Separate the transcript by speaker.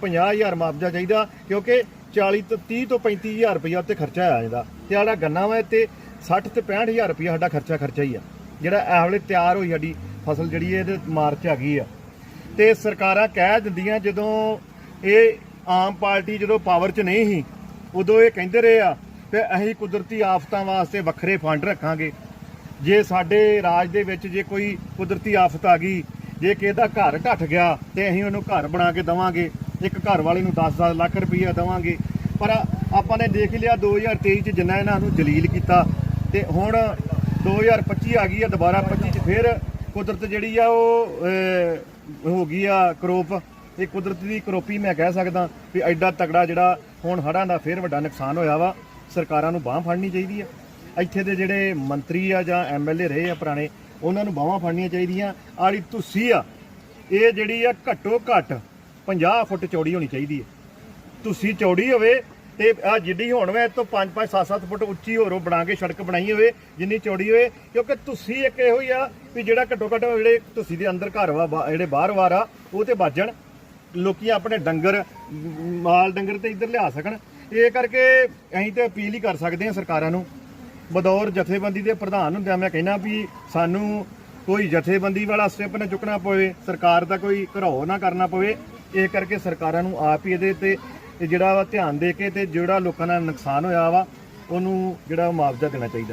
Speaker 1: 50000 ਮੁਆਵਜ਼ਾ ਚਾਹੀਦਾ, ਕਿਉਂਕਿ 40 ਤੋਂ 30 ਤੋਂ 35000 ਰੁਪਇਆ ਉੱਤੇ ਖਰਚਾ ਆ ਜਾਂਦਾ। ਤੇ ਸਾਡਾ ਗੰਨਾ ਵਾ ਤੇ 60 ਤੇ 65000 ਰੁਪਇਆ ਸਾਡਾ ਖਰਚਾ ਖਰਚਾ ਹੀ ਆ। ਜਿਹੜਾ ਇਹ ਵੇਲੇ ਤਿਆਰ ਹੋਈ ਸਾਡੀ ਫਸਲ ਜਿਹੜੀ ਇਹਦੇ ਮਾਰਚ ਆ ਗਈ ਆ। ਤੇ ਸਰਕਾਰਾਂ ਕਹਿ ਦਿੰਦੀਆਂ, ਜਦੋਂ ਇਹ ਆਮ ਪਾਰਟੀ ਜਦੋਂ ਪਾਵਰ 'ਚ ਨਹੀਂ ਸੀ, ਉਦੋਂ ਇਹ ਕਹਿੰਦੇ ਰਹੇ ਆ ਕਿ ਅਸੀਂ ਕੁਦਰਤੀ ਆਫਤਾਂ ਵਾਸਤੇ ਵੱਖਰੇ ਫੰਡ ਰੱਖਾਂਗੇ। ਜੇ ਸਾਡੇ ਰਾਜ ਦੇ ਵਿੱਚ ਜੇ ਕੋਈ ਕੁਦਰਤੀ ਆਫਤ ਆ ਗਈ, ਜੇ ਕਿਸੇ ਦਾ ਘਰ ਢੱਠ ਗਿਆ, ਤੇ ਅਸੀਂ ਉਹਨੂੰ ਘਰ ਬਣਾ ਕੇ ਦਵਾਂਗੇ। ਇੱਕ ਘਰ ਵਾਲੇ ਨੂੰ 10-10 ਲੱਖ ਰੁਪਈਆ ਦੇਵਾਂਗੇ। ਪਰ ਆਪਾਂ ਨੇ ਦੇਖ ਲਿਆ 2023 ਚ ਜਿੰਨਾ ਇਹਨਾਂ ਨੂੰ ਜਲੀਲ ਕੀਤਾ ਤੇ ਹੁਣ 2025 ਆ ਗਈ ਆ, ਦੁਬਾਰਾ 25 ਚ ਫਿਰ ਕੁਦਰਤ ਜਿਹੜੀ ਆ ਉਹ ਹੋ ਗਈ ਆ ਕਰੋਪ। ਇਹ ਕੁਦਰਤ ਦੀ ਕਰੋਪੀ ਮੈਂ ਕਹਿ ਸਕਦਾ ਵੀ ਐਡਾ ਤਗੜਾ ਜਿਹੜਾ ਹੁਣ ਹੜ੍ਹਾਂ ਦਾ ਫਿਰ ਵੱਡਾ ਨੁਕਸਾਨ ਹੋਇਆ ਵਾ, ਸਰਕਾਰਾਂ ਨੂੰ ਬਾਹ ਫੜਨੀ ਚਾਹੀਦੀ ਆ। ਇੱਥੇ ਦੇ ਜਿਹੜੇ ਮੰਤਰੀ ਆ ਜਾਂ ਐਮਐਲਏ ਰਹੇ ਆ ਪੁਰਾਣੇ, ਉਹਨਾਂ ਨੂੰ ਬਾਹਾਂ ਫੜਨੀਆਂ ਚਾਹੀਦੀਆਂ। ਆੜੀ ਤੁਸੀਂ ਆ, ਇਹ ਜਿਹੜੀ ਆ ਘੱਟੋ ਘੱਟ 50 ਫੁੱਟ ਚੌੜੀ ਹੋਣੀ ਚਾਹੀਦੀ ਹੈ। ਤੁਸੀਂ ਚੌੜੀ ਹੋਵੇ ਤੇ ਆ ਜਿੱਡੀ ਹੋਣ ਵੇ ਤੋਂ 5 5 7 7 ਫੁੱਟ ਉੱਚੀ ਹੋਰ ਉਹ ਬਣਾ ਕੇ ਸੜਕ ਬਣਾਈ ਹੋਵੇ, ਜਿੰਨੀ ਚੌੜੀ ਹੋਵੇ, ਕਿਉਂਕਿ ਤੁਸੀਂ ਇੱਕ ਇਹੋ ਹੀ ਆ ਵੀ ਜਿਹੜਾ ਘੱਟੋ ਘੱਟ ਜਿਹੜੇ ਤੁਸੀਂ ਦੇ ਅੰਦਰ ਘਰ ਵਾ, ਬਾ- ਜਿਹੜੇ ਬਾਹਰ ਵਾਰ ਆ, ਉਹ ਤੇ ਬਾਜਣ ਲੋਕੀ ਆਪਣੇ ਡੰਗਰ, ਮਾਲ ਡੰਗਰ ਤੇ ਇੱਧਰ ਲਿਆ ਸਕਣ। ਇਹ ਕਰਕੇ ਅਸੀਂ ਤੇ ਅਪੀਲ ਹੀ ਕਰ ਸਕਦੇ ਹਾਂ ਸਰਕਾਰਾਂ ਨੂੰ। ਬਦੌਰ ਜਥੇਬੰਦੀ ਦੇ ਪ੍ਰਧਾਨ ਹੁੰਦਿਆਂ ਮੈਂ ਕਹਿਣਾ ਵੀ ਸਾਨੂੰ ਕੋਈ ਜਥੇਬੰਦੀ ਵਾਲਾ ਸਟੈਪ ਨਾ ਚੁੱਕਣਾ ਪਵੇ, ਸਰਕਾਰ ਦਾ ਕੋਈ ਘਰਾਓ ਨਾ ਕਰਨਾ ਪਵੇ। ਇਹ ਕਰਕੇ ਸਰਕਾਰਾਂ ਨੂੰ ਆਪ ਹੀ ਇਹਦੇ ਤੇ ਜਿਹੜਾ ਵਾ ਧਿਆਨ ਦੇ ਕੇ ਤੇ ਜਿਹੜਾ ਲੋਕਾਂ ਦਾ ਨੁਕਸਾਨ ਹੋਇਆ ਵਾ, ਉਹਨੂੰ ਜਿਹੜਾ ਮੁਆਵਜ਼ਾ ਦੇਣਾ ਚਾਹੀਦਾ।